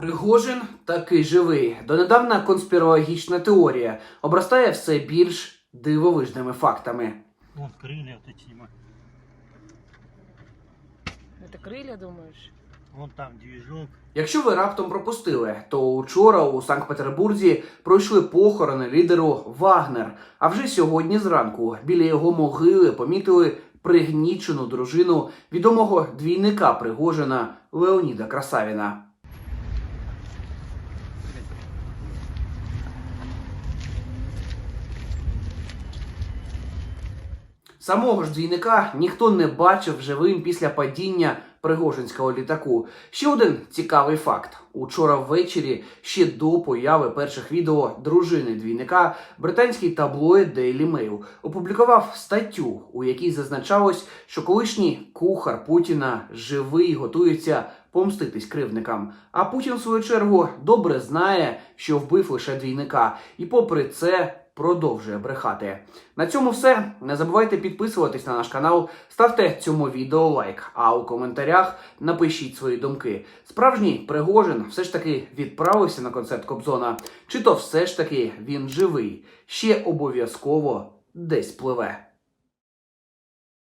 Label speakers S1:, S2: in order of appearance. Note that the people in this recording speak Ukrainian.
S1: Пригожин таки живий. Донедавна конспірологічна теорія обростає все більш дивовижними фактами.
S2: Вон крылья вот эти снимай.
S3: Это крылья, думаешь?
S2: Вон там движок.
S1: Якщо ви раптом пропустили, то учора у Санкт-Петербурзі пройшли похорони лідеру Вагнер. А вже сьогодні зранку біля його могили помітили пригнічену дружину відомого двійника Пригожина Леоніда Красавіна. Самого ж двійника ніхто не бачив живим після падіння Пригожинського літаку. Ще один цікавий факт: учора ввечері, ще до появи перших відео дружини двійника, британський таблоїд Daily Mail опублікував статтю, у якій зазначалось, що колишній кухар Путіна живий готується помститись кривникам. А Путін, в свою чергу, добре знає, що вбив лише двійника, і попри це продовжує брехати. На цьому все. Не забувайте підписуватись на наш канал, ставте цьому відео лайк, а у коментарях напишіть свої думки. Справжній Пригожин все ж таки відправився на концерт Кобзона, чи то все ж таки він живий, ще обов'язково десь пливе.